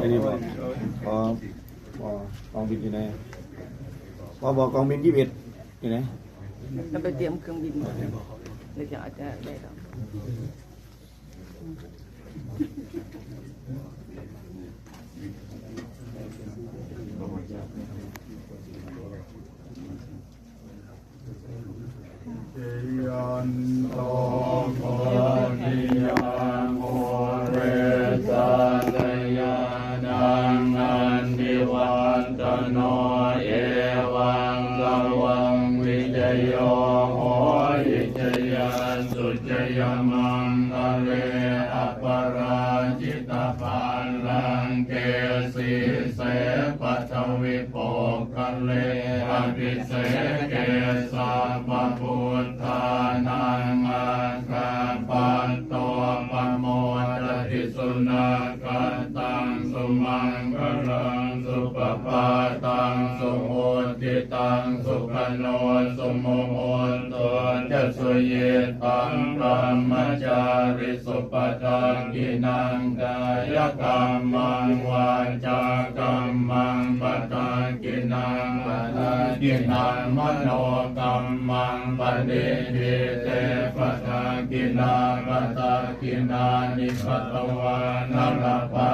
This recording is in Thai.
ไอ้นี่บอกพอบอกองบินอยู่ไหนพอบอกกองบินยี่สิบเอ็ดอยู่ไหนเราไปเตรียมเครื่องบินเดี๋ยวจะอาจจะได้แล้วยันโต โนเอวังสวังวิจโยโหอิจยันสุจยมังคะเลอัปราจิตปันลังเกสีเสปัทวิโปกะเลอภิเสเกสา สุนักัตังสุมังคลังสุปปาตังสุโหติตังสุขโนสุโมโหตัวจะสุเยตังพระมจาริสุปตังกินังกายกรรมังวาจากรรมังปตากิ นาจินังมโนกรรมังปฏิทิเตปตากินาปตากินานิปตวานาลปะ